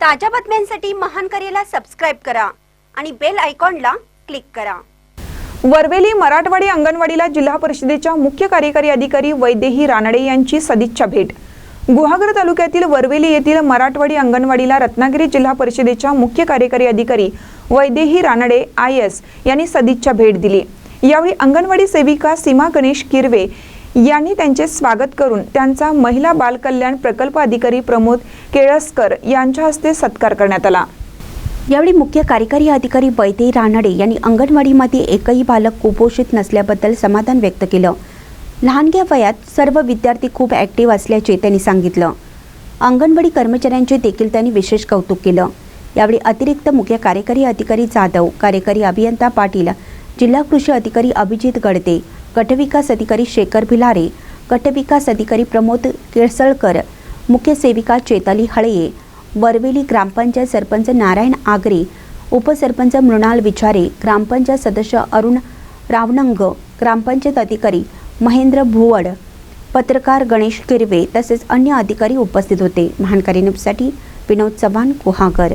ताज्या बातम्यांसाठी महान करेला सबस्क्राईब करा आणि बेल आयकॉनला क्लिक करा. वरवेली मराठवाडी अंगणवाडीला जिल्हा परिषदेच्या मुख्य कार्यकारी अधिकारी वैदेही रानडे यांची सदिच्छा भेट. गुहागर तालुक्यातील वरवेली येथील मराठवाडी अंगणवाडीला रत्नागिरी जिल्हा परिषदेच्या मुख्य कार्यकारी अधिकारी वैदेही रानडे आय एस यांनी सदिच्छा भेट दिली. यावेळी अंगणवाडी सेविका सीमा गणेश किरवे यांनी त्यांचे स्वागत करून त्यांचा महिला बालकल्याण प्रकल्प अधिकारी प्रमोद केळसकर यांच्या हस्ते सत्कार करण्यात आला. यावेळी मुख्य कार्यकारी अधिकारी वैदे रानडे यांनी अंगणवाडीमध्ये एकही बालक कुपोषित नसल्याबद्दल समाधान व्यक्त केलं. लहानग्या वयात सर्व विद्यार्थी खूप ॲक्टिव्ह असल्याचे त्यांनी सांगितलं. अंगणवाडी कर्मचाऱ्यांचे देखील त्यांनी विशेष कौतुक केलं. यावेळी अतिरिक्त मुख्य कार्यकारी अधिकारी जाधव कार्यकारी अभियंता पाटील जिल्हा कृषी अधिकारी अभिजित गडते गटविकास अधिकारी शेखर भिलारे गटविकास अधिकारी प्रमोद केळसळकर मुख्य सेविका चेताली हळये वरवेली ग्रामपंचायत सरपंच नारायण आगरे उपसरपंच मृणाल विचारे ग्रामपंचायत सदस्य अरुण रावणंग ग्रामपंचायत अधिकारी महेंद्र भुवड पत्रकार गणेश किरवे तसेच अन्य अधिकारी उपस्थित होते. महानकारी न्यूजसाठी विनोद चव्हाण गुहागर